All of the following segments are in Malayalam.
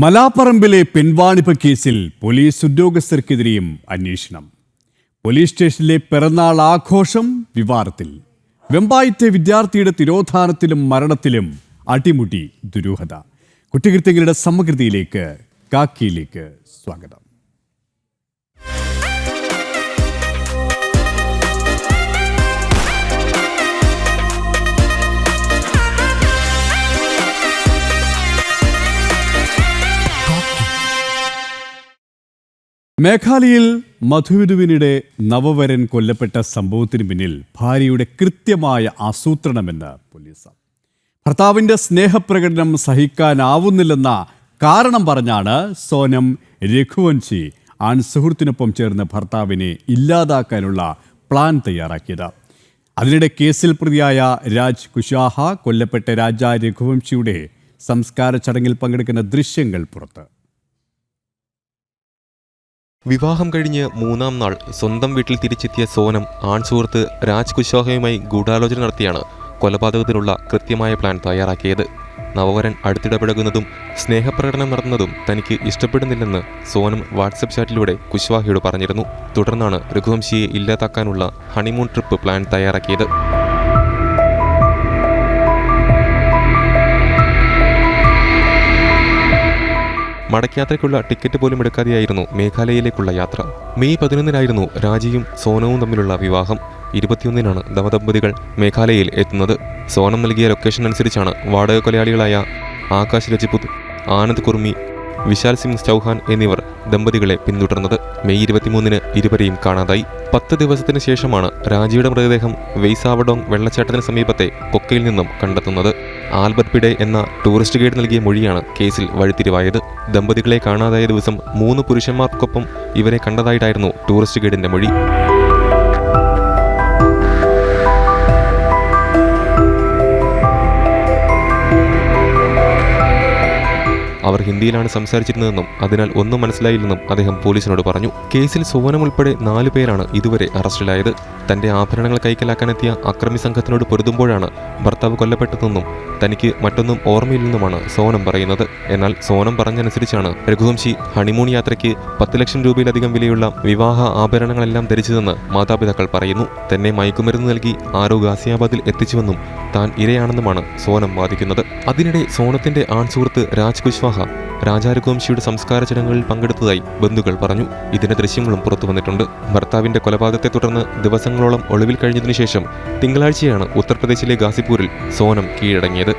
മലാപ്പറമ്പിലെ പെൺവാണിഭ കേസിൽ പോലീസ് ഉദ്യോഗസ്ഥർക്കെതിരെയും അന്വേഷണം. പോലീസ് സ്റ്റേഷനിലെ പിറന്നാൾ ആഘോഷം വിവാദത്തിൽ. വെമ്പായത്തെ വിദ്യാർത്ഥിയുടെ തിരോധാനത്തിലും മരണത്തിലും അടിമുടി ദുരൂഹത. കുറ്റകൃത്യങ്ങളുടെ സമഗ്രതയിലേക്ക് കാക്കിയിലേക്ക് സ്വാഗതം. മേഘാലയയിൽ മധുവിധുവിനിടെ നവവരൻ കൊല്ലപ്പെട്ട സംഭവത്തിന് പിന്നിൽ ഭാര്യയുടെ കൃത്യമായ ആസൂത്രണമെന്ന് പോലീസ്. ഭർത്താവിന്റെ സ്നേഹപ്രകടനം സഹിക്കാനാവുന്നില്ലെന്ന കാരണം പറഞ്ഞാണ് സോനം രഘുവൻഷി ആൺ സുഹൃത്തിനൊപ്പം ചേർന്ന് ഭർത്താവിനെ ഇല്ലാതാക്കാനുള്ള പ്ലാൻ തയ്യാറാക്കിയത്. അതിനിടെ കേസിൽ പ്രതിയായ രാജ് കുശാഹ കൊല്ലപ്പെട്ട രാജ രഘുവംശിയുടെ സംസ്കാര ചടങ്ങിൽ പങ്കെടുക്കുന്ന ദൃശ്യങ്ങൾ പുറത്ത്. വിവാഹം കഴിഞ്ഞ് മൂന്നാം നാൾ സ്വന്തം വീട്ടിൽ തിരിച്ചെത്തിയ സോനം ആൺസുഹൃത്ത് രാജ് കുശാഹയുമായി ഗൂഢാലോചന നടത്തിയാണ് കൊലപാതകത്തിനുള്ള കൃത്യമായ പ്ലാൻ തയ്യാറാക്കിയത്. നവവരൻ അടുത്തിടപഴകുന്നതും സ്നേഹപ്രകടനം നടത്തുന്നതും തനിക്ക് ഇഷ്ടപ്പെടുന്നില്ലെന്ന് സോനം വാട്സപ്പ് ചാറ്റിലൂടെ കുശ്വാഹയോട് പറഞ്ഞിരുന്നു. തുടർന്നാണ് രഘുവംശിയെ ഇല്ലാതാക്കാനുള്ള ഹണിമൂൺ ട്രിപ്പ് പ്ലാൻ തയ്യാറാക്കിയത്. മടക്കയാത്രയ്ക്കുള്ള ടിക്കറ്റ് പോലും എടുക്കാതെയായിരുന്നു മേഘാലയയിലേക്കുള്ള യാത്ര. മെയ് പതിനൊന്നിനായിരുന്നു രാജിയും സോനവും തമ്മിലുള്ള വിവാഹം. ഇരുപത്തിയൊന്നിനാണ് ദമ്പതികൾ മേഘാലയയിൽ എത്തുന്നത്. സോനം നൽകിയ ലൊക്കേഷൻ അനുസരിച്ചാണ് വാടക കൊലയാളികളായ ആകാശ് രജപുത് ആനന്ദ് കുർമി വിശാൽ സിംഗ് ചൗഹാൻ എന്നിവർ ദമ്പതികളെ പിന്തുടർന്നത് മെയ് ഇരുപത്തിമൂന്നിന് ഇരുവരെയും കാണാതായി. പത്ത് ദിവസത്തിന് ശേഷമാണ് രാജിയുടെ മൃതദേഹം വെയ്സാവഡോങ് വെള്ളച്ചാട്ടത്തിന് സമീപത്തെ കൊക്കയിൽ നിന്നും കണ്ടെത്തുന്നത്. ആൽബർട്ട് പിഡെ എന്ന ടൂറിസ്റ്റ് ഗൈഡ് നൽകിയ മൊഴിയാണ് കേസിൽ വഴിത്തിരിവായത്. ദമ്പതികളെ കാണാതായ ദിവസം മൂന്ന് പുരുഷന്മാർക്കൊപ്പം ഇവരെ കണ്ടതായിട്ടായിരുന്നു ടൂറിസ്റ്റ് ഗൈഡിന്റെ മൊഴി. അവർ ഹിന്ദിയിലാണ് സംസാരിച്ചിരുന്നതെന്നും അതിനാൽ ഒന്നും മനസ്സിലായില്ലെന്നും അദ്ദേഹം പോലീസിനോട് പറഞ്ഞു. കേസിൽ സുവനം ഉൾപ്പെടെ നാലു പേരാണ് ഇതുവരെ അറസ്റ്റിലായത്. തന്റെ ആഭരണങ്ങൾ കൈക്കലാക്കാനെത്തിയ അക്രമി സംഘത്തിനോട് പൊരുതുമ്പോഴാണ് ഭർത്താവ് കൊല്ലപ്പെട്ടതെന്നും തനിക്ക് മറ്റൊന്നും ഓർമ്മയില്ലെന്നുമാണ് സോനം പറയുന്നത്. എന്നാൽ സോനം പറഞ്ഞനുസരിച്ചാണ് രഘുവംശി ഹണിമൂൺ യാത്രയ്ക്ക് പത്ത് ലക്ഷം രൂപയിലധികം വിലയുള്ള വിവാഹ ആഭരണങ്ങളെല്ലാം ധരിച്ചതെന്ന് മാതാപിതാക്കൾ പറയുന്നു. തന്നെ മയക്കുമരുന്ന് നൽകി ആരോ ഗാസിയാബാദിൽ എത്തിച്ചുവെന്നും താൻ ഇരയാണെന്നുമാണ് സോനം വാദിക്കുന്നത്. അതിനിടെ സോണത്തിന്റെ ആൺസുഹൃത്ത് രാജ് കുശ്വാഹ രാജാ രഘുവംശിയുടെ സംസ്കാര ചടങ്ങുകളിൽ പങ്കെടുത്തതായി ബന്ധുക്കൾ പറഞ്ഞു. ഇതിന്റെ ദൃശ്യങ്ങളും പുറത്തു വന്നിട്ടുണ്ട് ഭർത്താവിന്റെ കൊലപാതകത്തെ തുടർന്ന് ദിവസങ്ങളോളം ഒളിവിൽ കഴിഞ്ഞതിനു ശേഷം തിങ്കളാഴ്ചയാണ് ഉത്തർപ്രദേശിലെ ഗാസിപൂരിൽ സോനം കീഴടങ്ങിയത്.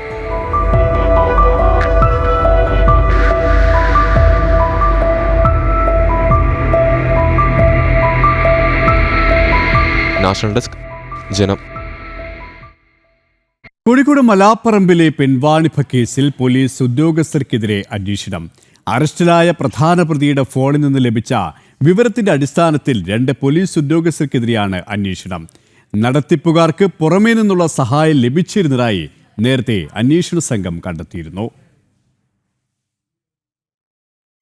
നാഷണൽ ഡെസ്ക് ജനം. കോഴിക്കോട് മലാപ്പറമ്പിലെ പെൺവാണിഭ കേസിൽ പോലീസ് ഉദ്യോഗസ്ഥർക്കെതിരെ അന്വേഷണം. അറസ്റ്റിലായ പ്രധാന പ്രതിയുടെ ഫോണിൽ നിന്ന് ലഭിച്ച വിവരത്തിന്റെ അടിസ്ഥാനത്തിൽ രണ്ട് പോലീസ് ഉദ്യോഗസ്ഥർക്കെതിരെയാണ് അന്വേഷണം. നടത്തിപ്പുകാർക്ക് പുറമേ നിന്നുള്ള സഹായം ലഭിച്ചിരുന്നതായി നേരത്തെ അന്വേഷണ സംഘം കണ്ടെത്തിയിരുന്നു.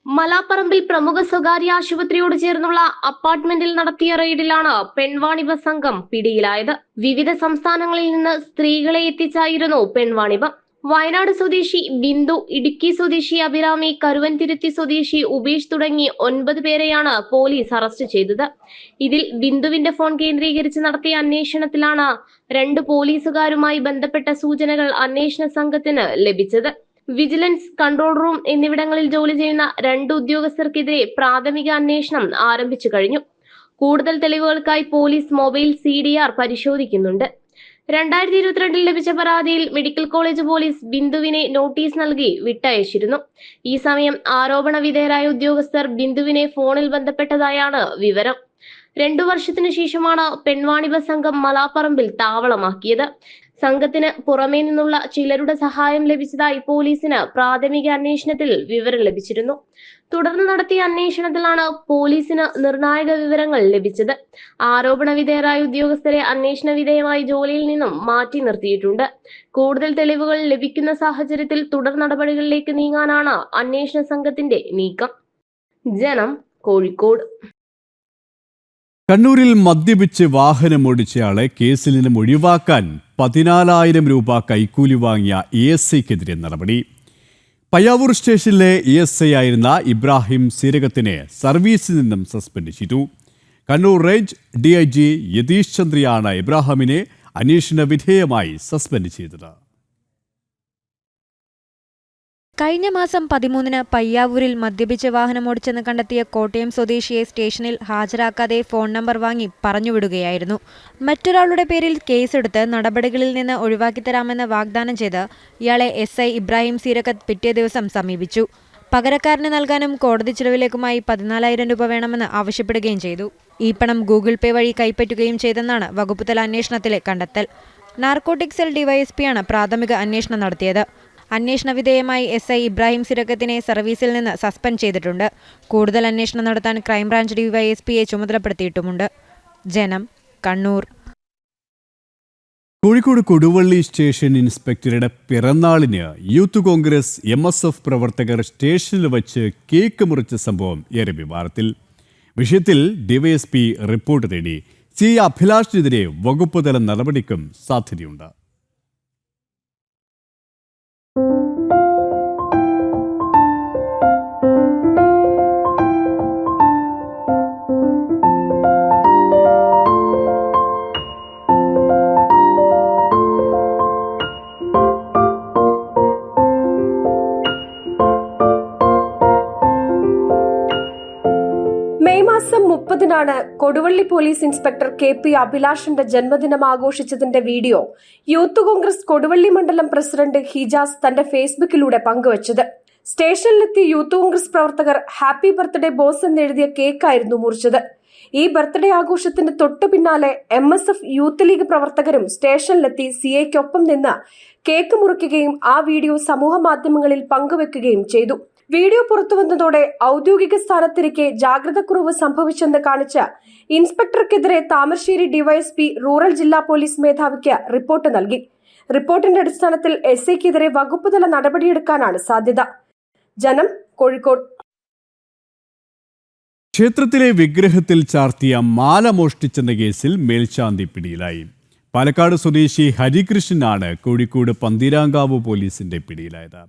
മലാപ്പറമ്പിൽ പ്രമുഖ സ്വകാര്യ ആശുപത്രിയോട് ചേർന്നുള്ള അപ്പാർട്ട്മെന്റിൽ നടത്തിയ റെയ്ഡിലാണ് പെൺവാണിഭ സംഘം പിടിയിലായത്. വിവിധ സംസ്ഥാനങ്ങളിൽ നിന്ന് സ്ത്രീകളെ എത്തിച്ചായിരുന്നു പെൺവാണിഭം. വയനാട് സ്വദേശി ബിന്ദു ഇടുക്കി സ്വദേശി അഭിരാമി കരുവൻതിരുത്തി സ്വദേശി ഉപേഷ് തുടങ്ങി ഒൻപത് പേരെയാണ് പോലീസ് അറസ്റ്റ് ചെയ്തത്. ഇതിൽ ബിന്ദുവിന്റെ ഫോൺ കേന്ദ്രീകരിച്ച് നടത്തിയ അന്വേഷണത്തിലാണ് രണ്ട് പോലീസുകാരുമായി ബന്ധപ്പെട്ട സൂചനകൾ അന്വേഷണ സംഘത്തിന് ലഭിച്ചത്. വിജിലൻസ് കൺട്രോൾ റൂം എന്നിവിടങ്ങളിൽ ജോലി ചെയ്യുന്ന രണ്ട് ഉദ്യോഗസ്ഥർക്കെതിരെ പ്രാഥമിക അന്വേഷണം ആരംഭിച്ചു കഴിഞ്ഞു. കൂടുതൽ തെളിവുകൾക്കായി പോലീസ് മൊബൈൽ സി പരിശോധിക്കുന്നുണ്ട്. രണ്ടായിരത്തി ഇരുപത്തിരണ്ടിൽ ലഭിച്ച പരാതിയിൽ മെഡിക്കൽ കോളേജ് പോലീസ് ബിന്ദുവിനെ നോട്ടീസ് നൽകി വിട്ടയച്ചിരുന്നു. ഈ സമയം ആരോപണ വിധേയരായ ഉദ്യോഗസ്ഥർ ബിന്ദുവിനെ ഫോണിൽ ബന്ധപ്പെട്ടതായാണ് വിവരം. രണ്ടു വർഷത്തിനു ശേഷമാണ് പെൺവാണിഭ സംഘം മലാപ്പറമ്പിൽ താവളമാക്കിയത്. സംഘത്തിന് പുറമേ നിന്നുള്ള ചിലരുടെ സഹായം ലഭിച്ചതായി പോലീസിന് പ്രാഥമിക അന്വേഷണത്തിൽ വിവരം ലഭിച്ചിരുന്നു. തുടർന്ന് നടത്തിയ അന്വേഷണത്തിലാണ് പോലീസിന് നിർണായക വിവരങ്ങൾ ലഭിച്ചത്. ആരോപണ വിധേയരായ ഉദ്യോഗസ്ഥരെ അന്വേഷണ വിധേയമായി ജോലിയിൽ നിന്നും മാറ്റി നിർത്തിയിട്ടുണ്ട്. കൂടുതൽ തെളിവുകൾ ലഭിക്കുന്ന സാഹചര്യത്തിൽ തുടർ നടപടികളിലേക്ക് നീങ്ങാനാണ് അന്വേഷണ സംഘത്തിന്റെ നീക്കം. ജനം കോഴിക്കോട്. കണ്ണൂരിൽ മദ്യപിച്ച് വാഹനമോടിച്ചയാളെ കേസിൽ നിന്നും ഒഴിവാക്കാൻ പതിനാലായിരം രൂപ കൈക്കൂലി വാങ്ങിയ എ എസ് സിക്കെതിരെ നടപടി. പയ്യാവൂർ സ്റ്റേഷനിലെ ഇ എസ് ഐ ആയിരുന്ന ഇബ്രാഹിം സീരകത്തിനെ സർവീസിൽ നിന്നും സസ്പെൻഡ് ചെയ്തു. Kannur range D I G Yathish ചന്ദ്രയാണ് ഇബ്രാഹിമിനെ അന്വേഷണ വിധേയമായി സസ്പെൻഡ് ചെയ്തത്. കഴിഞ്ഞ മാസം പതിമൂന്നിന് പയ്യാവൂരിൽ മദ്യപിച്ച് വാഹനമോടിച്ചെന്ന് കണ്ടെത്തിയ കോട്ടയം സ്വദേശിയെ സ്റ്റേഷനിൽ ഹാജരാക്കാതെ ഫോൺ നമ്പർ വാങ്ങി പറഞ്ഞുവിടുകയായിരുന്നു. മറ്റൊരാളുടെ പേരിൽ കേസെടുത്ത് നടപടികളിൽ നിന്ന് ഒഴിവാക്കിത്തരാമെന്ന് വാഗ്ദാനം ചെയ്ത് ഇയാളെ എസ് ഐ ഇബ്രാഹിം സീരക്കത്ത് പിറ്റേ ദിവസം സമീപിച്ചു. പകരക്കാരന് നൽകാനും കോടതി ചിലവിലേക്കുമായി പതിനാലായിരം രൂപ വേണമെന്ന് ആവശ്യപ്പെടുകയും ചെയ്തു. ഈ പണം ഗൂഗിൾ പേ വഴി കൈപ്പറ്റുകയും ചെയ്തെന്നാണ് വകുപ്പുതല അന്വേഷണത്തിലെ കണ്ടെത്തൽ. നാർക്കോട്ടിക് സെൽ ഡിവൈഎസ്പിയാണ് പ്രാഥമിക അന്വേഷണം നടത്തിയത്. അന്വേഷണ വിധേയമായി എസ് ഐ ഇബ്രാഹിം സിരക്കത്തിനെ സർവീസിൽ നിന്ന് സസ്പെൻഡ് ചെയ്തിട്ടുണ്ട്. കൂടുതൽ അന്വേഷണം നടത്താൻ ക്രൈംബ്രാഞ്ച് ഡിവൈഎസ്പിയെ ചുമതലപ്പെടുത്തിയിട്ടുമുണ്ട്. ജനം കണ്ണൂർ. കോഴിക്കോട് കൊടുവള്ളി സ്റ്റേഷൻ ഇൻസ്പെക്ടറുടെ പിറന്നാളിന് Youth Congress M S F പ്രവർത്തകർ സ്റ്റേഷനിൽ വച്ച് കേക്ക് മുറിച്ച സംഭവം ഏറെ വിവാദത്തിൽ വിഷയത്തിൽ ഡിവൈഎസ്പി റിപ്പോർട്ട് തേടി സി അഭിലാഷിനെതിരെ വകുപ്പുതല നടപടിക്കും സാധ്യതയുണ്ട്. മാസം മുപ്പതിനാണ് Koduvally police inspector K P അഭിലാഷിന്റെ ജന്മദിനം ആഘോഷിച്ചതിന്റെ വീഡിയോ യൂത്ത് കോൺഗ്രസ് കൊടുവള്ളി മണ്ഡലം പ്രസിഡന്റ് ഹിജാസ് തന്റെ ഫേസ്ബുക്കിലൂടെ പങ്കുവച്ചത്. സ്റ്റേഷനിലെത്തി യൂത്ത് കോൺഗ്രസ് പ്രവർത്തകർ ഹാപ്പി ബർത്ത്ഡേ ബോസ് എന്നെഴുതിയ കേക്കായിരുന്നു മുറിച്ചത്. ഈ ബർത്ത്ഡേ ആഘോഷത്തിന്റെ തൊട്ടു പിന്നാലെ M S F Youth League പ്രവർത്തകരും സ്റ്റേഷനിലെത്തി സി എക്കൊപ്പം നിന്ന് കേക്ക് മുറിക്കുകയും ആ വീഡിയോ സമൂഹ മാധ്യമങ്ങളിൽ പങ്കുവെക്കുകയും ചെയ്തു. വീഡിയോ പുറത്തു വന്നതോടെ ഔദ്യോഗിക സ്ഥാനത്തിരിക്കെ ജാഗ്രതക്കുറവ് സംഭവിച്ചെന്ന് കാണിച്ച് ഇൻസ്പെക്ടർക്കെതിരെ താമരശ്ശേരി ഡിവൈഎസ്പി റൂറൽ ജില്ലാ പോലീസ് മേധാവിക്ക് റിപ്പോർട്ട് നൽകി. റിപ്പോർട്ടിന്റെ അടിസ്ഥാനത്തിൽ എസ് ഐക്കെതിരെ വകുപ്പുതല നടപടിയെടുക്കാനാണ് സാധ്യത. ജനം കോഴിക്കോട്. ക്ഷേത്രത്തിലെ വിഗ്രഹത്തിൽ ചാർത്തിയ മാല മോഷ്ടിച്ചെന്ന കേസിൽ മേൽശാന്തി പിടിയിലായി. പാലക്കാട് സ്വദേശി ഹരികൃഷ്ണനാണ് കോഴിക്കോട് പന്തീരാങ്കാവ് പോലീസിന്റെ പിടിയിലായത്.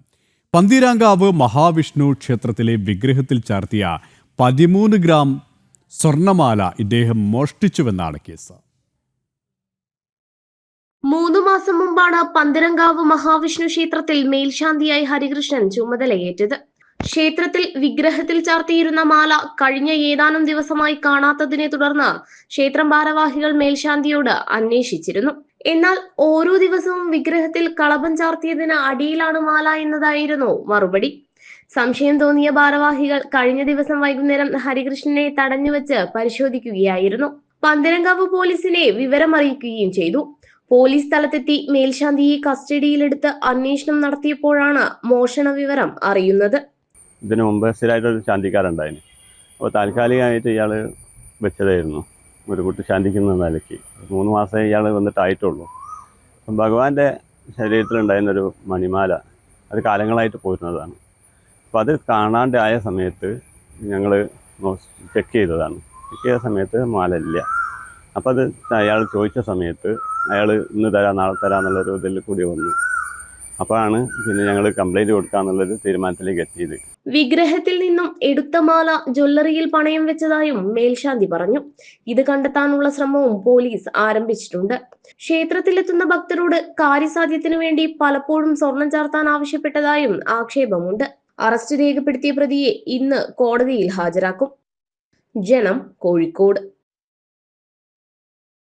പന്തീരാങ്കാവ് മഹാവിഷ്ണു ക്ഷേത്രത്തിലെ വിഗ്രഹത്തിൽ ചാർത്തിയ പതിമൂന്ന് ഗ്രാം സ്വർണമാല ഇദ്ദേഹം മോഷ്ടിച്ചുവെന്നാണ് കേസ്. മൂന്ന് മാസം മുമ്പാണ് പന്തരങ്കാവ് മഹാവിഷ്ണു ക്ഷേത്രത്തിൽ മേൽശാന്തിയായി ഹരികൃഷ്ണൻ ചുമതലയേറ്റത്. ക്ഷേത്രത്തിൽ വിഗ്രഹത്തിൽ ചാർത്തിയിരുന്ന മാല കഴിഞ്ഞ ഏതാനും ദിവസമായി കാണാത്തതിനെ തുടർന്ന് ക്ഷേത്രം ഭാരവാഹികൾ മേൽശാന്തിയോട് അന്വേഷിച്ചിരുന്നു. എന്നാൽ ഓരോ ദിവസവും വിഗ്രഹത്തിൽ കളഭം ചാർത്തിയതിന് അടിയിലാണ് മാല എന്നതായിരുന്നു മറുപടി. സംശയം തോന്നിയ ഭാരവാഹികൾ കഴിഞ്ഞ ദിവസം വൈകുന്നേരം ഹരികൃഷ്ണനെ തടഞ്ഞുവെച്ച് പരിശോധിക്കുകയായിരുന്നു. പന്തരങ്കാവ് പോലീസിനെ വിവരമറിയിക്കുകയും ചെയ്തു. പോലീസ് സ്ഥലത്തെത്തി മേൽശാന്തിയെ കസ്റ്റഡിയിലെടുത്ത് അന്വേഷണം നടത്തിയപ്പോഴാണ് മോഷണ വിവരം അറിയുന്നത്. ഇതിനു മുമ്പ് സ്ഥിരമായിട്ടൊരു ശാന്തിക്കാരുണ്ടായിരുന്നു. അപ്പോൾ താൽക്കാലികമായിട്ട് ഇയാൾ വെച്ചതായിരുന്നു. ഒരു കുട്ടി ശാന്തിക്കുന്ന നിലയ്ക്ക്. മൂന്ന് മാസമേ ഇയാൾ വന്നിട്ടായിട്ടുള്ളൂ അപ്പം ഭഗവാന്റെ ശരീരത്തിലുണ്ടായിരുന്നൊരു മണിമാല അത് കാലങ്ങളായിട്ട് പോരുന്നതാണ്. അപ്പോൾ അത് കാണാണ്ടായ സമയത്ത് ഞങ്ങൾ ചെക്ക് ചെയ്തതാണ്. ചെക്ക് ചെയ്ത സമയത്ത് മാല ഇല്ല. അപ്പോൾ അത് അയാൾ ചോദിച്ച സമയത്ത് അയാൾ ഇന്ന് തരാം നാളെ തരാം എന്നുള്ളൊരു ഇതിൽ കൂടി വന്നു. അപ്പോഴാണ് പിന്നെ ഞങ്ങൾ കംപ്ലൈന്റ് കൊടുക്കാന്നുള്ളൊരു തീരുമാനത്തിലേക്ക് എത്തിയത്. വിഗ്രഹത്തിൽ നിന്നും എടുത്ത മാല ജ്വല്ലറിയിൽ പണയം വെച്ചതായും മേൽശാന്തി പറഞ്ഞു. ഇത് കണ്ടെത്താനുള്ള ശ്രമവും പോലീസ് ആരംഭിച്ചിട്ടുണ്ട്. ക്ഷേത്രത്തിലെത്തുന്ന ഭക്തരോട് കാര്യസാധ്യത്തിനു വേണ്ടി പലപ്പോഴും സ്വർണം ചാർത്താൻ ആവശ്യപ്പെട്ടതായും ആക്ഷേപമുണ്ട്. അറസ്റ്റ് രേഖപ്പെടുത്തിയ പ്രതിയെ ഇന്ന് കോടതിയിൽ ഹാജരാക്കും. ജനം കോഴിക്കോട്.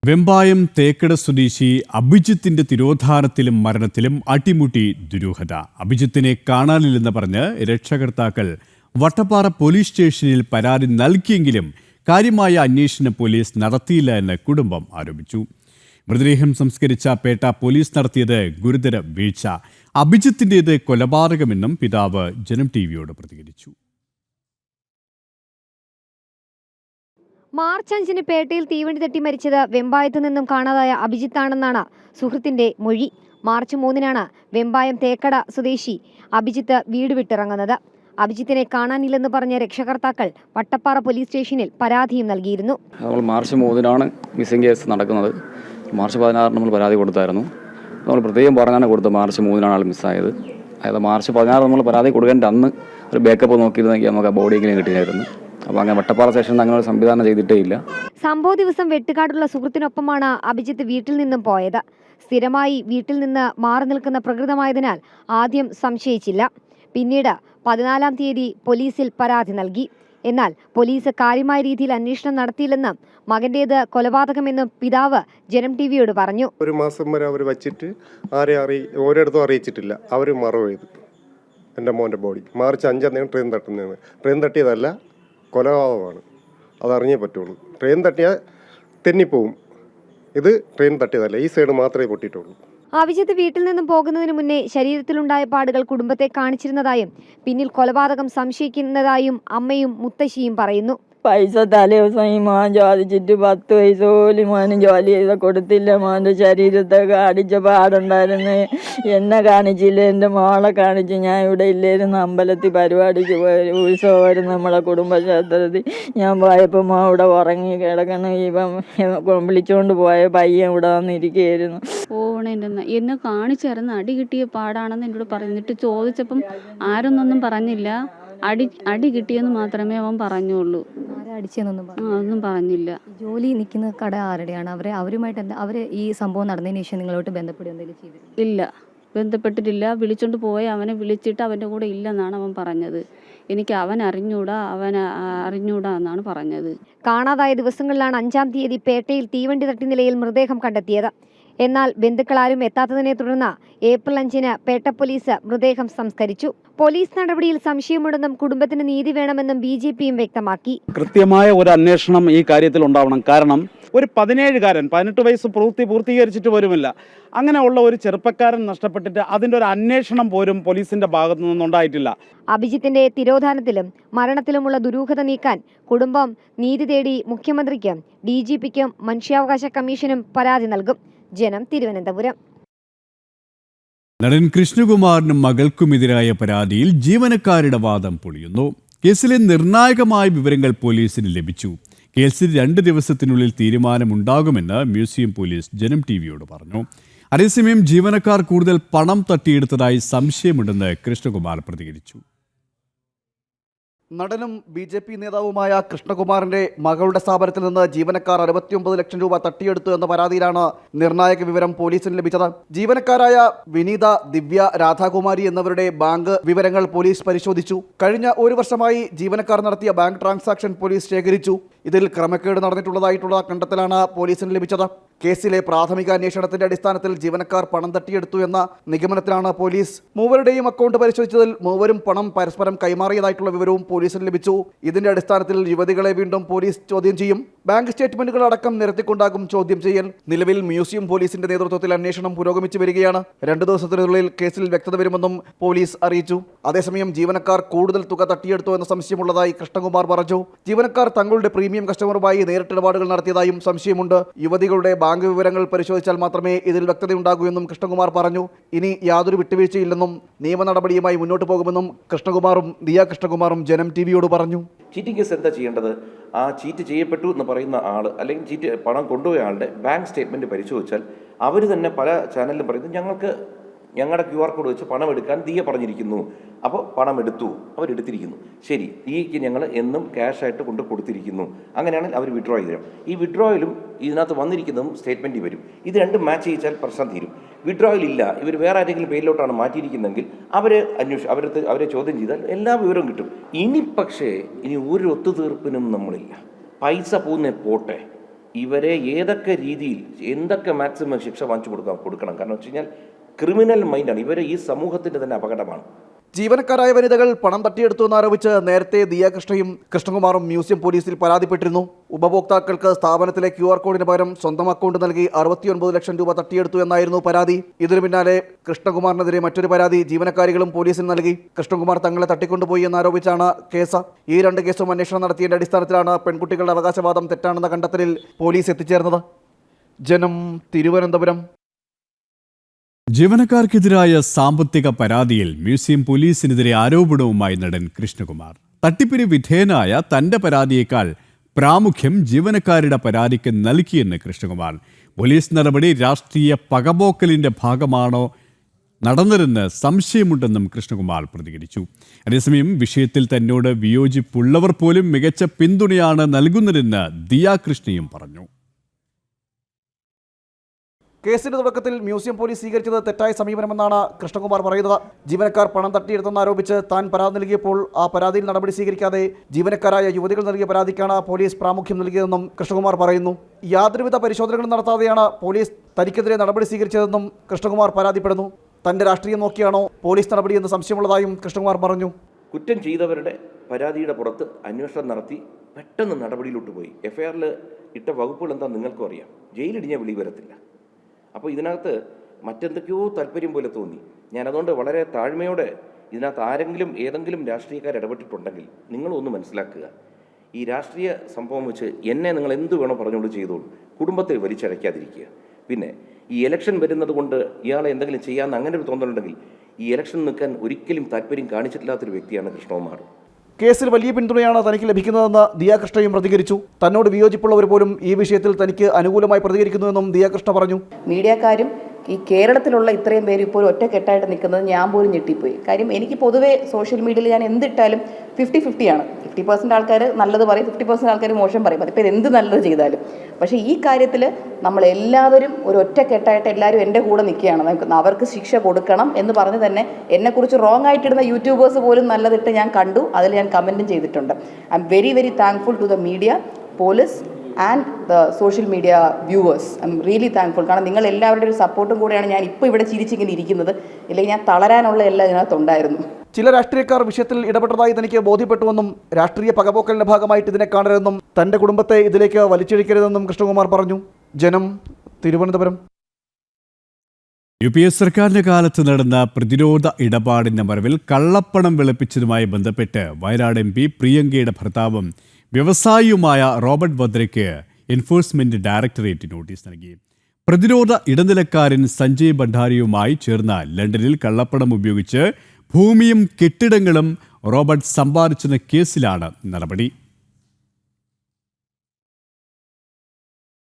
വെമ്പായം തേക്കട സ്വദേശി അഭിജിത്തിന്റെ തിരോധാനത്തിലും മരണത്തിലും അട്ടിമുട്ടി ദുരൂഹത. അഭിജിത്തിനെ കാണാനില്ലെന്ന് പറഞ്ഞ് രക്ഷകർത്താക്കൾ വട്ടപ്പാറ പോലീസ് സ്റ്റേഷനിൽ പരാതി നൽകിയെങ്കിലും കാര്യമായ അന്വേഷണം പോലീസ് നടത്തിയില്ല എന്ന് കുടുംബം ആരോപിച്ചു. മൃതദേഹം സംസ്കരിച്ച പേട്ട പോലീസ് നടത്തിയത് ഗുരുതര വീഴ്ച. അഭിജിത്തിന്റേത് കൊലപാതകമെന്നും പിതാവ് ജനം ടി പ്രതികരിച്ചു. മാർച്ച് അഞ്ചിന് പേട്ടയിൽ തീവണ്ടി തട്ടി മരിച്ചത് വെമ്പായത്തു നിന്നും കാണാതായ അഭിജിത്താണെന്നാണ് സുഹൃത്തിന്റെ മൊഴി. മാർച്ച് മൂന്നിനാണ് വെമ്പായം തേക്കട സ്വദേശി അഭിജിത്ത് വീട് വിട്ടിറങ്ങുന്നത്. അഭിജിത്തിനെ കാണാനില്ലെന്ന് പറഞ്ഞ രക്ഷകർത്താക്കൾ വട്ടപ്പാറ പോലീസ് സ്റ്റേഷനിൽ പരാതിയും നൽകിയിരുന്നു. നമ്മൾ മാർച്ച് മൂന്നിനാണ് മിസ്സിംഗ് കേസ് നടക്കുന്നത്. മാർച്ച് പതിനാറിന് നമ്മൾ പരാതി കൊടുത്തായിരുന്നു. നമ്മൾ പ്രത്യേകം പറഞ്ഞാണ് കൊടുത്തത് മാർച്ച് മൂന്നിനാണ് ആൾ മിസ്സായത്. അതായത് മാർച്ച് പതിനാറ് നമ്മൾ പരാതി കൊടുക്കേണ്ട അന്ന് ഒരു ബേക്കപ്പ് നോക്കിയിരുന്നെങ്കിൽ നമുക്ക് ആ ബോഡിയെങ്കിലും കിട്ടിയായിരുന്നു അപ്പോൾ അങ്ങനെ വട്ടപ്പാറ സ്റ്റേഷനിൽ അങ്ങനെ ഒരു സംവിധാനം ചെയ്തിട്ടേ ഇല്ല. സംഭവ ദിവസം വെട്ടുകാടുള്ള സുഹൃത്തിനൊപ്പമാണ് അഭിജിത്ത് വീട്ടിൽ നിന്നും പോയത്. സ്ഥിരമായി വീട്ടിൽ നിന്ന് മാറി നിൽക്കുന്ന പ്രകൃതമായതിനാൽ ആദ്യം സംശയിച്ചില്ല. പിന്നീട് പതിനാലാം തീയതി പോലീസിൽ പരാതി നൽകി. എന്നാൽ പോലീസ് കാര്യമായ രീതിയിൽ അന്വേഷണം നടത്തിയില്ലെന്നും മകന്റേത് കൊലപാതകമെന്നും പിതാവ് ജനം ടി വിയോട് പറഞ്ഞു. ഒരു മാസം വരെ അവർ വച്ചിട്ട് ആരെ അറി ഒരിടത്തും അറിയിച്ചിട്ടില്ല. അവർ മറവ് ചെയ്തു. എന്റെ മോന്റെ ബോഡി മാർച്ച് അഞ്ചാം തീയതി ട്രെയിൻ തട്ടുന്നതാണ്. ട്രെയിൻ തട്ടിയതല്ല കൊലപാതകമാണ്. അതറിഞ്ഞേ പറ്റുള്ളൂ. ട്രെയിൻ തട്ടിയാൽ തെന്നിപ്പോവും. ഇത് ട്രെയിൻ തട്ടിയതല്ല ഈ സൈഡ് മാത്രമേ പൊട്ടിയിട്ടുള്ളൂ. അഭിജിത്ത് വീട്ടിൽ നിന്നും പോകുന്നതിന് മുന്നേ ശരീരത്തിലുണ്ടായ പാടുകൾ കുടുംബത്തെ കാണിച്ചിരുന്നതായും പിന്നിൽ കൊലപാതകം സംശയിക്കുന്നതായും അമ്മയും മുത്തശ്ശിയും പറയുന്നു. പൈസ തലേ ദിവസം ഈ മോൻ ചോദിച്ചിട്ട് പത്ത് പൈസ പോലും മോന് ജോലി ചെയ്ത കൊടുത്തില്ല. മോന്റെ ശരീരത്തെ കാണിച്ച പാടുണ്ടായിരുന്നു. എന്നെ കാണിച്ചില്ല എന്റെ മോളെ കാണിച്ച്. ഞാൻ ഇവിടെ ഇല്ലായിരുന്നു. അമ്പലത്തിൽ പരിപാടിക്ക് പോയി ഉത്സവമായിരുന്നു നമ്മളെ കുടുംബക്ഷേത്രത്തിൽ. ഞാൻ പോയപ്പോൾ മോ ഇവിടെ ഉറങ്ങി കിടക്കണം ഇപ്പം വിളിച്ചുകൊണ്ട് പോയ പയ്യൻ ഇവിടെ വന്നിരിക്കുകയായിരുന്നു. പോകണേന്റെ എന്നെ കാണിച്ചിരുന്ന അടി കിട്ടിയ പാടാണെന്ന് എന്നോട് പറഞ്ഞിട്ട് ചോദിച്ചപ്പം ആരൊന്നൊന്നും പറഞ്ഞില്ല. അടി അടി കിട്ടിയെന്ന് മാത്രമേ അവൻ പറഞ്ഞുള്ളൂ. അടിച്ചതെന്നൊന്നും ഒന്നും പറഞ്ഞില്ല. ജോലി നിൽക്കുന്ന കട ആരുടെയാണ്? അവരെ അവരുമായിട്ട് എന്താ അവരെ ഈ സംഭവം നടന്നതിന് ശേഷം നിങ്ങളോട്ട് ബന്ധപ്പെടുക എന്തെങ്കിലും ചെയ്തിരുന്നു? ഇല്ല. ബന്ധപ്പെട്ടിട്ടില്ല. വിളിച്ചോണ്ട് പോയി. അവനെ വിളിച്ചിട്ട് അവന്റെ കൂടെ ഇല്ലെന്നാണ് അവൻ പറഞ്ഞത്. എനിക്ക് അവൻ അറിഞ്ഞൂടാ അവൻ അറിഞ്ഞൂടാ എന്നാണ് പറഞ്ഞത്. കാണാതായ ദിവസങ്ങളിലാണ് അഞ്ചാം തീയതി പേട്ടയിൽ തീവണ്ടി തട്ടി നിലയിൽ മൃതദേഹം കണ്ടെത്തിയത്. എന്നാൽ ബന്ധുക്കളാരും എത്താത്തതിനെ തുടർന്ന് ഏപ്രിൽ അഞ്ചിന് പേട്ട പോലീസ് മൃതദേഹം സംസ്കരിച്ചു. പോലീസ് നടപടിയിൽ സംശയമുണ്ടെന്നും കുടുംബത്തിന് നീതി വേണമെന്നും ബി ജെ പിയും വ്യക്തമാക്കി. കൃത്യമായ ഒരു അന്വേഷണം ഈ കാര്യത്തിൽ ഉണ്ടാവണം. കാരണം ഒരു പതിനേഴുകാരൻ പതിനെട്ട് വയസ്സ് പൂർത്തി പൂർത്തീകരിച്ചിട്ട് പോലുമില്ല. അങ്ങനെയുള്ള ഒരു ചെറുപ്പക്കാരൻ നഷ്ടപ്പെട്ടിട്ട് അതിന്റെ ഒരു അന്വേഷണം പോലും പോലീസിന്റെ ഭാഗത്തു നിന്നുണ്ടായിട്ടില്ല. അഭിജിത്തിന്റെ തിരോധാനത്തിലും മരണത്തിലുമുള്ള ദുരൂഹത നീക്കാൻ കുടുംബം നീതി തേടി മുഖ്യമന്ത്രിക്കും ഡി ജി പിക്കും മനുഷ്യാവകാശ കമ്മീഷനും പരാതി നൽകും. ജനം തിരുവനന്തപുരം. നടൻ കൃഷ്ണകുമാറിനും മകൾക്കുമെതിരായ പരാതിയിൽ ജീവനക്കാരുടെ വാദം പൊളിയുന്നു. കേസിലെ നിർണായകമായ വിവരങ്ങൾ പോലീസിന് ലഭിച്ചു. കേസിൽ രണ്ട് ദിവസത്തിനുള്ളിൽ തീരുമാനമുണ്ടാകുമെന്ന് മ്യൂസിയം പോലീസ് ജനം ടി വിയോട് പറഞ്ഞു. അതേസമയം ജീവനക്കാർ കൂടുതൽ പണം തട്ടിയെടുത്തതായി സംശയമുണ്ടെന്ന് കൃഷ്ണകുമാർ പ്രതികരിച്ചു. നടനും ബി ജെ പി നേതാവുമായ കൃഷ്ണകുമാറിന്റെ മകളുടെ സ്ഥാപനത്തിൽ നിന്ന് ജീവനക്കാർ അറുപത്തിയൊമ്പത് ലക്ഷം രൂപ തട്ടിയെടുത്തു എന്ന പരാതിയിലാണ് നിർണായക വിവരം പോലീസിന് ലഭിച്ചത്. ജീവനക്കാരായ വിനീത ദിവ്യ രാധാകുമാരി എന്നിവരുടെ ബാങ്ക് വിവരങ്ങൾ പോലീസ് പരിശോധിച്ചു. കഴിഞ്ഞ ഒരു വർഷമായി ജീവനക്കാർ നടത്തിയ ബാങ്ക് ട്രാൻസാക്ഷൻ പോലീസ് ശേഖരിച്ചു. ഇതിൽ ക്രമക്കേട് നടന്നിട്ടുള്ളതായിട്ടുള്ള കണ്ടെത്തലാണ് പോലീസിന് ലഭിച്ചത്. കേസിലെ പ്രാഥമിക അന്വേഷണത്തിന്റെ അടിസ്ഥാനത്തിൽ ജീവനക്കാർ പണം തട്ടിയെടുത്തു എന്ന നിഗമനത്തിലാണ് പോലീസ് മൂവരുടെയും അക്കൗണ്ട് പരിശോധിച്ചതിൽ മൂവരും പണം പരസ്പരം കൈമാറിയതായിട്ടുള്ള വിവരവും പോലീസിന് ലഭിച്ചു. ഇതിന്റെ അടിസ്ഥാനത്തിൽ യുവതികളെ വീണ്ടും പോലീസ് ചോദ്യം ചെയ്യും. ബാങ്ക് സ്റ്റേറ്റ്മെന്റുകൾ അടക്കം നിരത്തിക്കൊണ്ടാകും ചോദ്യം ചെയ്യൽ. നിലവിൽ മ്യൂസിയം പോലീസിന്റെ നേതൃത്വത്തിൽ അന്വേഷണം പുരോഗമിച്ചു വരികയാണ്. രണ്ടു ദിവസത്തിനുള്ളിൽ കേസിൽ വ്യക്തത വരുമെന്നും പോലീസ് അറിയിച്ചു. അതേസമയം ജീവനക്കാർ കൂടുതൽ തുക തട്ടിയെടുത്തു എന്ന സംശയമുള്ളതായി കൃഷ്ണകുമാർ പറഞ്ഞു. ജീവനക്കാർ തങ്ങളുടെ പ്രീമിയം കസ്റ്റമറുമായി നേരിട്ടിടപാടുകൾ നടത്തിയതായും സംശയമുണ്ട്. യുവതികളുടെ ബാങ്ക് വിവരങ്ങൾ പരിശോധിച്ചാൽ മാത്രമേ ഇതിൽ വ്യക്തതയുണ്ടാകൂ എന്നും കൃഷ്ണകുമാർ പറഞ്ഞു. ഇനി യാതൊരു വിട്ടുവീഴ്ചയില്ലെന്നും നിയമ നടപടിയുമായി മുന്നോട്ട് പോകുമെന്നും കൃഷ്ണകുമാറും ദിയ കൃഷ്ണകുമാറും ജനം ടി വിയോട് പറഞ്ഞു. ചീറ്റിംഗ് കേസ് എന്താ ചെയ്യേണ്ടത്? ആ ചീറ്റ് ചെയ്യപ്പെട്ടു എന്ന് പറയുന്ന ആൾ അല്ലെങ്കിൽ ചീറ്റ് പണം കൊണ്ടുപോയ ആളുടെ ബാങ്ക് സ്റ്റേറ്റ്മെന്റ് പരിശോധിച്ചാൽ അവർ തന്നെ പല ചാനലിലും പറയുന്നത് ഞങ്ങൾക്ക് ഞങ്ങളുടെ ക്യു ആർ കോഡ് വെച്ച് പണം എടുക്കാൻ ദിയ പറഞ്ഞിരിക്കുന്നു. അപ്പോൾ പണം എടുത്തു അവരെടുത്തിരിക്കുന്നു. ശരി ദിയയ്ക്ക് ഞങ്ങൾ എന്നും ക്യാഷായിട്ട് കൊണ്ട് കൊടുത്തിരിക്കുന്നു. അങ്ങനെയാണെങ്കിൽ അവർ വിഡ്രോ ചെയ്ത് തരാം. ഈ വിഡ്രോയിലും ഇതിനകത്ത് വന്നിരിക്കുന്നതും സ്റ്റേറ്റ്മെന്റ് വരും. ഇത് രണ്ടും മാച്ച് ചെയ്യിച്ചാൽ പ്രശ്നം തീരും. വിഡ്രോയിൽ ഇല്ല. ഇവർ വേറെ ആരെങ്കിലും പേരിലോട്ടാണ് മാറ്റിയിരിക്കുന്നതെങ്കിൽ അവരെ അന്വേഷ അവരത്ത് അവരെ ചോദ്യം ചെയ്താൽ എല്ലാ വിവരവും കിട്ടും. ഇനി പക്ഷേ ഇനി ഒരു ഒത്തുതീർപ്പിനും നമ്മളില്ല. പൈസ പോകുന്ന പോട്ടെ. ഇവരെ ഏതൊക്കെ രീതിയിൽ എന്തൊക്കെ മാക്സിമം ശിക്ഷ വാങ്ങിച്ചു കൊടുക്കാം കൊടുക്കണം. കാരണം വെച്ച് കഴിഞ്ഞാൽ ക്രിമിനൽ മൈൻഡാണ്. ഇവരെ ഈ സമൂഹത്തിന്റെ തന്നെ അപകടമാണ്. ജീവനക്കാരായ വനിതകൾ പണം തട്ടിയെടുത്തു എന്നാരോപിച്ച് നേരത്തെ ദിയാകൃഷ്ണയും കൃഷ്ണകുമാറും മ്യൂസിയം പോലീസിൽ പരാതിപ്പെട്ടിരുന്നു. ഉപഭോക്താക്കൾക്ക് സ്ഥാപനത്തിലെ ക്യു ആർ കോഡിന് പകരം സ്വന്തം അക്കൗണ്ട് നൽകി അറുപത്തിയൊൻപത് ലക്ഷം രൂപ തട്ടിയെടുത്തു എന്നായിരുന്നു പരാതി. ഇതിനു പിന്നാലെ കൃഷ്ണകുമാറിനെതിരെ മറ്റൊരു പരാതി ജീവനക്കാരികളും പോലീസിന് നൽകി. കൃഷ്ണകുമാർ തങ്ങളെ തട്ടിക്കൊണ്ടുപോയി എന്നാരോപിച്ചാണ് കേസ്. ഈ രണ്ട് കേസും അന്വേഷണം നടത്തിയതിന്റെ അടിസ്ഥാനത്തിലാണ് പെൺകുട്ടികളുടെ അവകാശവാദം തെറ്റാണെന്ന കണ്ടെത്തലിൽ പോലീസ് എത്തിച്ചേർന്നത്. ജനം തിരുവനന്തപുരം. ജീവനക്കാർക്കെതിരായ സാമ്പത്തിക പരാതിയിൽ മ്യൂസിയം പോലീസിനെതിരെ ആരോപണവുമായി നടൻ കൃഷ്ണകുമാർ. തട്ടിപ്പിന് വിധേയനായ തന്റെ പരാതിയേക്കാൾ പ്രാമുഖ്യം ജീവനക്കാരുടെ പരാതിക്ക് നൽകിയെന്ന് കൃഷ്ണകുമാർ. പോലീസ് നടപടി രാഷ്ട്രീയ പകപോക്കലിന്റെ ഭാഗമാണോ നടന്നതെന്ന് സംശയമുണ്ടെന്നും കൃഷ്ണകുമാർ പ്രതികരിച്ചു. അതേസമയം വിഷയത്തിൽ തന്നോട് വിയോജിപ്പുള്ളവർ പോലും മികച്ച പിന്തുണയാണ് നൽകുന്നതെന്ന് ദിയാകൃഷ്ണയും പറഞ്ഞു. കേസിന്റെ തുടക്കത്തിൽ മ്യൂസിയം പോലീസ് സ്വീകരിച്ചത് തെറ്റായ സമീപനമെന്നാണ് കൃഷ്ണകുമാർ പറയുന്നത്. ജീവനക്കാർ പണം തട്ടിയെടുത്തെന്ന് ആരോപിച്ച് താൻ പരാതി നൽകിയപ്പോൾ ആ പരാതിയിൽ നടപടി സ്വീകരിക്കാതെ ജീവനക്കാരായ യുവതികൾ നൽകിയ പരാതിക്കാണ് പോലീസ് പ്രാമുഖ്യം നൽകിയതെന്നും കൃഷ്ണകുമാർ പറയുന്നു. യാതൊരുവിധ പരിശോധനകളും നടത്താതെയാണ് പോലീസ് തനിക്കെതിരെ നടപടി സ്വീകരിച്ചതെന്നും കൃഷ്ണകുമാർ പരാതിപ്പെടുന്നു. തന്റെ രാഷ്ട്രീയം നോക്കിയാണോ പോലീസ് നടപടി നടപടിയെന്ന് സംശയമുള്ളതായും കൃഷ്ണകുമാർ പറഞ്ഞു. കുറ്റം ചെയ്തവരുടെ പരാതിയുടെ പുറത്ത് അന്വേഷണം നടത്തി പെട്ടെന്ന് നടപടിയിലോട്ട് പോയി. എഫ്ഐആറിൽ ഇട്ട വകുപ്പുകൾ എന്താ നിങ്ങൾക്കും അറിയാം. ജയിലിടിഞ്ഞ വിളി വരത്തില്ല. അപ്പോൾ ഇതിനകത്ത് മറ്റെന്തൊക്കെയോ താല്പര്യം പോലെ തോന്നി. ഞാൻ അതുകൊണ്ട് വളരെ താഴ്മയോടെ ഇതിനകത്ത് ആരെങ്കിലും ഏതെങ്കിലും രാഷ്ട്രീയക്കാർ ഇടപെട്ടിട്ടുണ്ടെങ്കിൽ നിങ്ങളൊന്ന് മനസ്സിലാക്കുക. ഈ രാഷ്ട്രീയ സംഭവം വെച്ച് എന്നെ നിങ്ങൾ എന്ത് വേണോ പറഞ്ഞുകൊണ്ട് ചെയ്തോളൂ. കുടുംബത്തെ വലിച്ചഴയ്ക്കാതിരിക്കുക പിന്നെ ഈ ഇലക്ഷൻ വരുന്നത് കൊണ്ട് ഇയാളെ എന്തെങ്കിലും ചെയ്യാമെന്ന് അങ്ങനെ ഒരു തോന്നലുണ്ടെങ്കിൽ ഈ ഇലക്ഷൻ നിൽക്കാൻ ഒരിക്കലും താല്പര്യം കാണിച്ചിട്ടില്ലാത്തൊരു വ്യക്തിയാണ് കൃഷ്ണകുമാർ. കേസിൽ വലിയ പിന്തുണയാണ് തനിക്ക് ലഭിക്കുന്നതെന്ന് ദിയാകൃഷ്ണയും പ്രതികരിച്ചു. തന്നോട് വിയോജിപ്പുള്ളവർ പോലും ഈ വിഷയത്തിൽ തനിക്ക് അനുകൂലമായി പ്രതികരിക്കുന്നുവെന്നും ദിയാകൃഷ്ണ പറഞ്ഞു. മീഡിയക്കാരും ഈ കേരളത്തിലുള്ള ഇത്രയും പേര് ഇപ്പോൾ ഒറ്റക്കെട്ടായിട്ട് നിൽക്കുന്നത് ഞാൻ പോലും ഞെട്ടിപ്പോയി. കാര്യം എനിക്ക് പൊതുവേ സോഷ്യൽ മീഡിയയിൽ ഞാൻ എന്തിട്ടാലും ഫിഫ്റ്റി ഫിഫ്റ്റിയാണ് ഫിഫ്റ്റി പെർസെന്റ് ആൾക്കാർ നല്ലത് പറയും ഫിഫ്റ്റി പെർസെന്റ് ആൾക്കാർ മോശം പറയും. അതിപ്പോൾ എന്ത് നല്ലത് ചെയ്താലും. പക്ഷേ ഈ കാര്യത്തിൽ നമ്മൾ എല്ലാവരും ഒരു ഒറ്റക്കെട്ടായിട്ട് എല്ലാവരും എന്റെ കൂടെ നിൽക്കുകയാണ്. നമുക്ക് അവർക്ക് ശിക്ഷ കൊടുക്കണം എന്ന് പറഞ്ഞ് തന്നെ എന്നെക്കുറിച്ച് റോങ് ആയിട്ടിടുന്ന യൂട്യൂബേഴ്സ് പോലും നല്ലതിട്ട് ഞാൻ കണ്ടു. അതിൽ ഞാൻ കമന്റും ചെയ്തിട്ടുണ്ട്. I am very very thankful to the media police and the social media viewers I am really thankful കാരണം നിങ്ങൾ എല്ലാവരുടെ ഒരു സപ്പോർട്ടും കൂടെയാണ് ഞാൻ ഇപ്പോൾ ഇവിടെ ചിരിച്ചിങ്ങനെ ഇരിക്കുന്നത്. ഇല്ലെങ്കിൽ ഞാൻ തളരാനുള്ള എല്ലാം ഇതിനകത്തുണ്ടായിരുന്നു ചില രാഷ്ട്രീയക്കാർ വിഷയത്തിൽ ഇടപെട്ടതായി തനിക്ക് ബോധ്യപ്പെട്ടുവെന്നും രാഷ്ട്രീയ പകപോക്കലിന്റെ ഭാഗമായിട്ട് ഇതിനെ കാണരുതെന്നും തന്റെ കുടുംബത്തെ ഇതിലേക്ക് വലിച്ചിഴിക്കരുതെന്നും കൃഷ്ണകുമാർ പറഞ്ഞു. ജനം തിരുവനന്തപുരം. യു പി എസ് സർക്കാരിന്റെ കാലത്ത് നടന്ന പ്രതിരോധ ഇടപാടിന്റെ മറവിൽ കള്ളപ്പണം വെളുപ്പിച്ചതുമായി ബന്ധപ്പെട്ട് വയനാട് എം പി പ്രിയങ്കയുടെ ഭർത്താവും വ്യവസായിയുമായ റോബർട്ട് വദ്രയ്ക്ക് എൻഫോഴ്സ്മെന്റ് ഡയറക്ടറേറ്റ് നോട്ടീസ് നൽകി. പ്രതിരോധ ഇടനിലക്കാരൻ സഞ്ജയ് ഭണ്ഡാരിയുമായി ചേർന്ന ലണ്ടനിൽ കള്ളപ്പണം ഉപയോഗിച്ച് ഭൂമിയും കെട്ടിടങ്ങളും റോബർട്ട് സമ്പാദിച്ചെന്ന കേസിലാണ് നടപടി.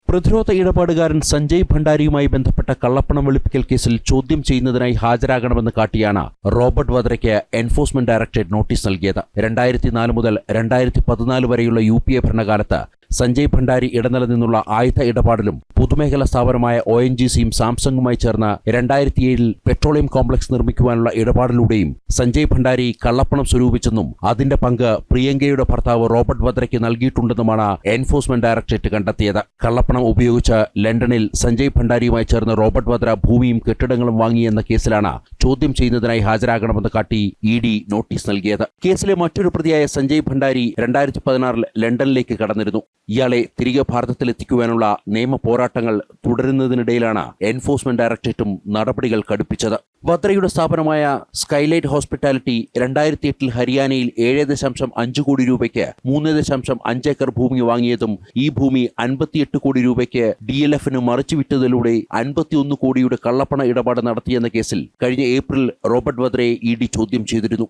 പ്രതിരോധ ഇടപാടുകാരൻ സഞ്ജയ് ഭണ്ഡാരിയുമായി ബന്ധപ്പെട്ട കള്ളപ്പണം വെളുപ്പിക്കൽ കേസിൽ ചോദ്യം ചെയ്യുന്നതിനായി ഹാജരാകണമെന്ന് കാട്ടിയാണ് റോബർട്ട് വദ്രയ്ക്ക് എൻഫോഴ്സ്മെന്റ് ഡയറക്ടറേറ്റ് നോട്ടീസ് നൽകിയത്. രണ്ടായിരത്തി നാല് മുതൽ രണ്ടായിരത്തി പതിനാല് വരെയുള്ള യു പി എ ഭരണകാലത്ത് സഞ്ജയ് ഭണ്ഡാരി ഇടനില നിന്നുള്ള ആയുധ ഇടപാടിലും പൊതുമേഖലാ സ്ഥാപനമായ ഒ എൻ ജി സിയും സാംസങ്ങുമായി ചേർന്ന് രണ്ടായിരത്തി ഏഴിൽ പെട്രോളിയം കോംപ്ലക്സ് നിർമ്മിക്കുവാനുള്ള ഇടപാടിലൂടെയും സഞ്ജയ് ഭണ്ഡാരി കള്ളപ്പണം സ്വരൂപിച്ചെന്നും അതിന്റെ പങ്ക് പ്രിയങ്കയുടെ ഭർത്താവ് റോബർട്ട് വദ്രയ്ക്ക് നൽകിയിട്ടുണ്ടെന്നുമാണ് എൻഫോഴ്സ്മെന്റ് ഡയറക്ടറേറ്റ് കണ്ടെത്തിയത്. കള്ളപ്പണം ഉപയോഗിച്ച് ലണ്ടനിൽ സഞ്ജയ് ഭണ്ഡാരിയുമായി ചേർന്ന് റോബർട്ട് വദ്ര ഭൂമിയും കെട്ടിടങ്ങളും വാങ്ങിയെന്ന കേസിലാണ് ചോദ്യം ചെയ്യുന്നതിനായി ഹാജരാകണമെന്ന് കാട്ടി ഇ ഡി നോട്ടീസ് നൽകിയത്. കേസിലെ മറ്റൊരു പ്രതിയായ സഞ്ജയ് ഭണ്ഡാരി രണ്ടായിരത്തി പതിനാറിൽ ലണ്ടനിലേക്ക് കടന്നിരുന്നു. ഇയാളെ തിരികെ ഭാരതത്തിലെത്തിക്കുവാനുള്ള നിയമ പോരാട്ടങ്ങൾ തുടരുന്നതിനിടയിലാണ് എൻഫോഴ്സ്മെന്റ് ഡയറക്ടറേറ്റും നടപടികൾ കടുപ്പിച്ചത്. വദ്രയുടെ സ്ഥാപനമായ സ്കൈലൈറ്റ് ഹോസ്പിറ്റാലിറ്റി രണ്ടായിരത്തി എട്ടിൽ ഹരിയാനയിൽ ഏഴ് ദശാംശം അഞ്ച് കോടി രൂപയ്ക്ക് മൂന്ന് ദശാംശം അഞ്ച് ഏക്കർ ഭൂമി വാങ്ങിയതും ഈ ഭൂമി അൻപത്തിയെട്ട് കോടി രൂപയ്ക്ക് ഡി എൽ എഫിന് മറിച്ചുവിറ്റതിലൂടെ അൻപത്തിയൊന്ന് കോടിയുടെ കള്ളപ്പണ ഇടപാട് നടത്തിയെന്ന കേസിൽ കഴിഞ്ഞ ഏപ്രിൽ റോബർട്ട് വദ്രയെ ഇ ഡി ചോദ്യം ചെയ്തിരുന്നു.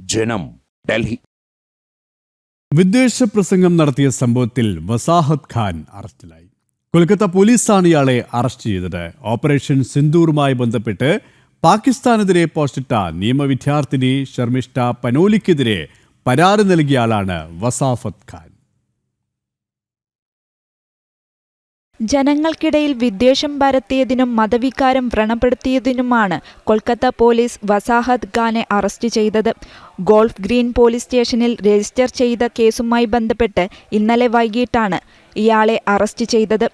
ജനം ഡൽഹി. വിദ്വേഷ പ്രസംഗം നടത്തിയ സംഭവത്തിൽ വസാഹത് ഖാൻ അറസ്റ്റിലായി. കൊൽക്കത്ത പോലീസാണ് ഇയാളെ അറസ്റ്റ് ചെയ്തത്. ഓപ്പറേഷൻ സിന്ദൂറുമായി ബന്ധപ്പെട്ട് പാകിസ്ഥാനെതിരെ പോസ്റ്റിട്ട നിയമവിദ്യാർത്ഥിനി ശർമിഷ്ഠ പനോലിക്കെതിരെ പരാതി നൽകിയ ആളാണ് ഖാൻ. ജനങ്ങൾക്കിടയിൽ വിദ്വേഷം പരത്തിയതിനും മതവികാരം വ്രണപ്പെടുത്തിയതിനുമാണ് കൊൽക്കത്ത പോലീസ് വസാഹത് ഖാനെ അറസ്റ്റ് ചെയ്തത്. ഗോൾഫ് ഗ്രീൻ പോലീസ് സ്റ്റേഷനിൽ രജിസ്റ്റർ ചെയ്ത കേസുമായി ബന്ധപ്പെട്ട് ഇന്നലെ വൈകിട്ടാണ് ഇയാളെ അറസ്റ്റ് ചെയ്തത്.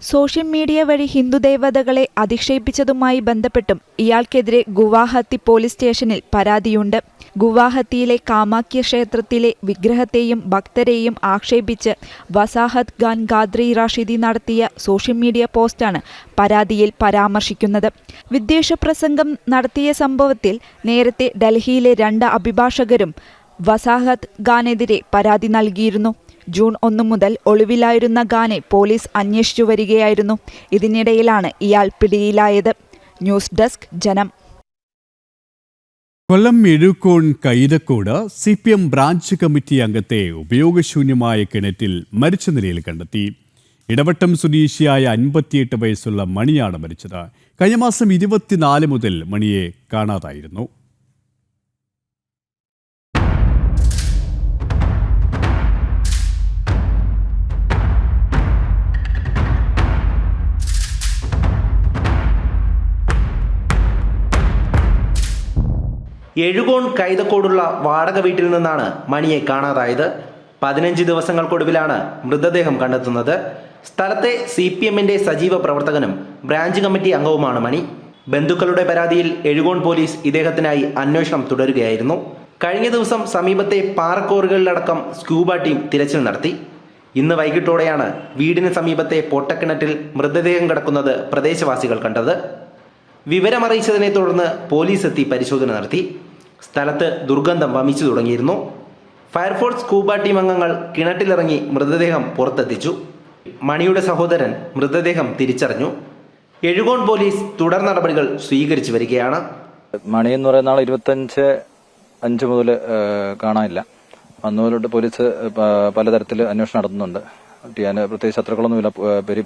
സോഷ്യൽ മീഡിയ വഴി ഹിന്ദുദേവതകളെ അധിക്ഷേപിച്ചതുമായി ബന്ധപ്പെട്ടും ഇയാൾക്കെതിരെ ഗുവാഹത്തി പോലീസ് സ്റ്റേഷനിൽ പരാതിയുണ്ട്. ഗുവാഹത്തിയിലെ കാമാക്യ ക്ഷേത്രത്തിലെ വിഗ്രഹത്തെയും ഭക്തരെയും ആക്ഷേപിച്ച് വസാഹത്ത് ഖാൻ ഖാദ്രി റാഷിദി നടത്തിയ സോഷ്യൽ മീഡിയ പോസ്റ്റാണ് പരാതിയിൽ പരാമർശിക്കുന്നത്. വിദ്വേഷ പ്രസംഗം നടത്തിയ സംഭവത്തിൽ നേരത്തെ ഡൽഹിയിലെ രണ്ട് അഭിഭാഷകരും വസാഹത്ത് ഖാനെതിരെ പരാതി നൽകിയിരുന്നു. ജൂൺ ഒന്ന് മുതൽ ഒളിവിലായിരുന്ന ഖാനെ പോലീസ് അന്വേഷിച്ചു വരികയായിരുന്നു. ഇതിനിടയിലാണ് ഇയാൾ പിടിയിലായത്. News desk Janam. Kollam Ezhukone Kaithakode C P M branch committee അംഗത്തെ ഉപയോഗശൂന്യമായ കിണറ്റിൽ മരിച്ച നിലയിൽ കണ്ടെത്തി. ഇടവട്ടം സ്വദേശിയായ അൻപത്തിയെട്ട് വയസ്സുള്ള മണിയാണ് മരിച്ചത്. കഴിഞ്ഞ മാസം ഇരുപത്തിനാല് മുതൽ മണിയെ കാണാതായിരുന്നു. എഴുകോൺ കൈതക്കോടുള്ള വാടക വീട്ടിൽ നിന്നാണ് മണിയെ കാണാതായത്. പതിനഞ്ച് ദിവസങ്ങൾക്കൊടുവിലാണ് മൃതദേഹം കണ്ടെത്തുന്നത്. സ്ഥലത്തെ സി പി എമ്മിന്റെ സജീവ പ്രവർത്തകനും ബ്രാഞ്ച് കമ്മിറ്റി അംഗവുമാണ് മണി. ബന്ധുക്കളുടെ പരാതിയിൽ എഴുകോൺ പോലീസ് ഇദ്ദേഹത്തിനായി അന്വേഷണം തുടരുകയായിരുന്നു. കഴിഞ്ഞ ദിവസം സമീപത്തെ പാറക്കോറുകളിലടക്കം സ്ക്യൂബ ടീം തിരച്ചിൽ നടത്തി. ഇന്ന് വൈകിട്ടോടെയാണ് വീടിന് സമീപത്തെ പൊട്ടക്കിണറ്റിൽ മൃതദേഹം കിടക്കുന്നത് പ്രദേശവാസികൾ കണ്ടത്. വിവരമറിയിച്ചതിനെ തുടർന്ന് പോലീസ് എത്തി പരിശോധന നടത്തി. സ്ഥലത്ത് ദുർഗന്ധം വമിച്ചു തുടങ്ങിയിരുന്നു. ഫയർഫോഴ്സ് സ്കൂബ ടീം അംഗങ്ങൾ കിണറ്റിലിറങ്ങി മൃതദേഹം പുറത്തെത്തിച്ചു. മണിയുടെ സഹോദരൻ മൃതദേഹം തിരിച്ചറിഞ്ഞു. എഴുകോൺ പോലീസ് തുടർ നടപടികൾ സ്വീകരിച്ചു വരികയാണ്. മണി എന്ന് പറയുന്ന ആൾ ഇരുപത്തഞ്ച് അഞ്ച് മുതൽ കാണാനില്ല. അന്ന് മുതലോട്ട് പോലീസ് പലതരത്തിൽ അന്വേഷണം നടത്തുന്നുണ്ട്. പ്രത്യേകിച്ച് ശത്രുക്കളൊന്നുമില്ല.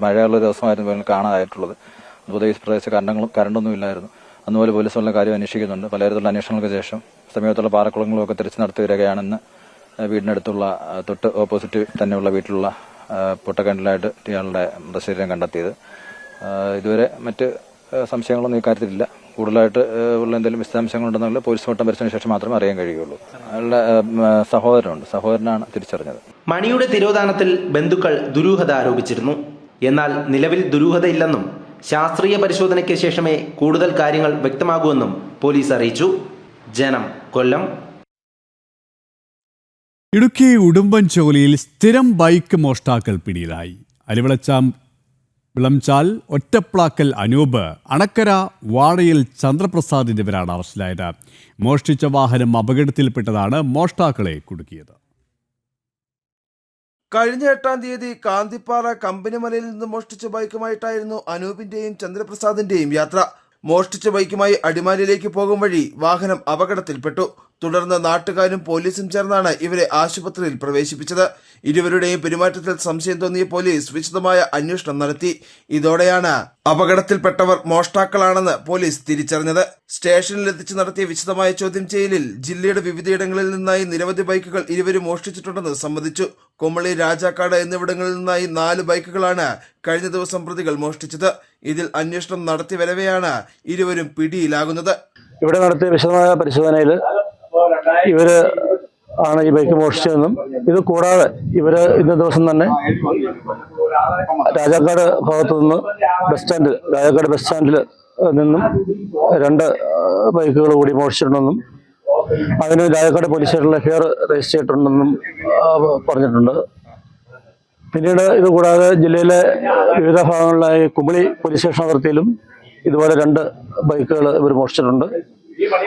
മഴയുള്ള ദിവസമായിരുന്നു പോലും കാണാനായിട്ടുള്ളത് പ്രദേശ കരണ്ടങ്ങളും കരണ്ടൊന്നും ഇല്ലായിരുന്നു അതുപോലെ പോലീസ് ഉള്ള കാര്യം അന്വേഷിക്കുന്നുണ്ട്. പലതരത്തിലുള്ള അന്വേഷണങ്ങൾക്ക് ശേഷം സമീപത്തുള്ള പാറക്കുളങ്ങളും ഒക്കെ തിരിച്ചു നടത്തി വരികയാണെന്ന് വീടിനടുത്തുള്ള തൊട്ട് ഓപ്പോസിറ്റ് തന്നെയുള്ള വീട്ടിലുള്ള പൊട്ടക്കണ്ടിലായിട്ട് ഇയാളുടെ മൃതശരീരം കണ്ടെത്തിയത്. ഇതുവരെ മറ്റ് സംശയങ്ങളൊന്നും ഇക്കാര്യത്തിലില്ല കൂടുതലായിട്ട് ഉള്ള എന്തെങ്കിലും വിശദാംശങ്ങളുണ്ടെന്നുള്ള പോലീസ് വട്ടം പരിശോധന ശേഷം മാത്രമേ അറിയാൻ കഴിയുള്ളൂ അയാളുടെ സഹോദരനുണ്ട്. സഹോദരനാണ് തിരിച്ചറിഞ്ഞത്. മണിയുടെ തിരോധാനത്തിൽ ബന്ധുക്കൾ ദുരൂഹത ആരോപിച്ചിരുന്നു. എന്നാൽ നിലവിൽ ദുരൂഹതയില്ലെന്നും ശാസ്ത്രീയ പരിശോധനയ്ക്ക് ശേഷമേ കൂടുതൽ കാര്യങ്ങൾ വ്യക്തമാകൂവെന്നും പോലീസ് അറിയിച്ചു. ജനം കൊല്ലം. ഇടുക്കി ഉടുമ്പൻചോലിയിൽ സ്ഥിരം ബൈക്ക് മോഷ്ടാക്കൾ പിടിയിലായി. അരിവിളച്ചാം വിളംചാൽ ഒറ്റപ്ലാക്കൽ അനൂപ് അണക്കര വാഴയിൽ ചന്ദ്രപ്രസാദ് എന്നിവരാണ് അറസ്റ്റിലായത്. മോഷ്ടിച്ച വാഹനം അപകടത്തിൽപ്പെട്ടതാണ് മോഷ്ടാക്കളെ കുടുക്കിയത്. കഴിഞ്ഞ എട്ടാം തീയതി കാന്തിപ്പാറ കമ്പനിമലയിൽ നിന്ന് മോഷ്ടിച്ച ബൈക്കുമായിട്ടായിരുന്നു അനൂപിന്റെയും ചന്ദ്രപ്രസാദിന്റെയും യാത്ര. മോഷ്ടിച്ച ബൈക്കുമായി അടിമാലിയിലേക്ക് പോകും വഴി വാഹനം അപകടത്തിൽപ്പെട്ടു. തുടർന്ന് നാട്ടുകാരും പോലീസും ചേർന്നാണ് ഇവരെ ആശുപത്രിയിൽ പ്രവേശിപ്പിച്ചത്. ഇരുവരുടെയും പെരുമാറ്റത്തിൽ സംശയം തോന്നിയ പോലീസ് വിശദമായ അന്വേഷണം നടത്തി. ഇതോടെയാണ് അപകടത്തിൽപ്പെട്ടവർ മോഷ്ടാക്കളാണെന്ന് പോലീസ് തിരിച്ചറിഞ്ഞത്. സ്റ്റേഷനിൽ എത്തിച്ച് നടത്തിയ വിശദമായ ചോദ്യം ചെയ്യലിൽ ജില്ലയുടെ വിവിധയിടങ്ങളിൽ നിന്നായി നിരവധി ബൈക്കുകൾ ഇരുവരും മോഷ്ടിച്ചിട്ടുണ്ടെന്ന് സമ്മതിച്ചു. കുമളി രാജാക്കാട് എന്നിവിടങ്ങളിൽ നിന്നായി നാല് ബൈക്കുകളാണ് കഴിഞ്ഞ ദിവസം പ്രതികൾ മോഷ്ടിച്ചത്. ഇതിൽ അന്വേഷണം നടത്തി വരവെയാണ് ഇരുവരും പിടിയിലാകുന്നത്. ഇവിടെ നടത്തിയ വിശദമായ പരിശോധനയിൽ ഇവർ ആണ് ഈ ബൈക്ക് മോഷിച്ചതെന്നും ഇത് കൂടാതെ ഇവർ ഇന്ന ദിവസം തന്നെ രാജാക്കാട് ഭാഗത്തു നിന്ന് ബസ് സ്റ്റാൻഡിൽ രാജാക്കാട് ബസ് സ്റ്റാൻഡിൽ നിന്നും രണ്ട് ബൈക്കുകൾ കൂടി മോഷിച്ചിട്ടുണ്ടെന്നും അതിന് രാജാക്കാട് പോലീസ് സ്റ്റേഷനിൽ എഫ്ഐആർ രജിസ്റ്റർ ചെയ്തിട്ടുണ്ടെന്നും പറഞ്ഞിട്ടുണ്ട്. പിന്നീട് ഇത് കൂടാതെ ജില്ലയിലെ വിവിധ ഭാഗങ്ങളിലായി കുമളി പോലീസ് സ്റ്റേഷൻ അതിർത്തിയിലും ഇതുപോലെ രണ്ട് ബൈക്കുകൾ ഇവർ മോഷ്ടിച്ചിട്ടുണ്ട്.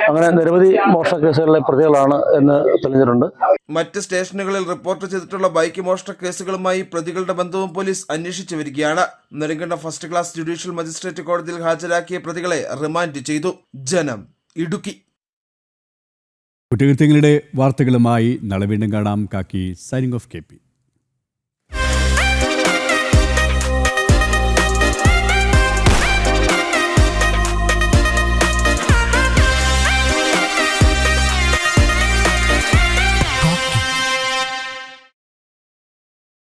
അങ്ങനെ നിരവധി മോഷണ കേസുകളിലെ പ്രതികളാണ് എന്ന് തെളിഞ്ഞിട്ടുണ്ട്. മറ്റ് സ്റ്റേഷനുകളിൽ റിപ്പോർട്ട് ചെയ്തിട്ടുള്ള ബൈക്ക് മോഷണ കേസുകളുമായി പ്രതികളുടെ ബന്ധവും പോലീസ് അന്വേഷിച്ചു വരികയാണ്. Nedumkandam first class judicial magistrate കോടതിയിൽ ഹാജരാക്കിയ പ്രതികളെ റിമാൻഡ് ചെയ്തു. ജനം ഇടുക്കി. കുറ്റകൃത്യങ്ങളുടെ വാർത്തകളുമായി നാളെ വീണ്ടും കാണാം. കാക്കി സൈനിങ് ഓഫ് കെ പി.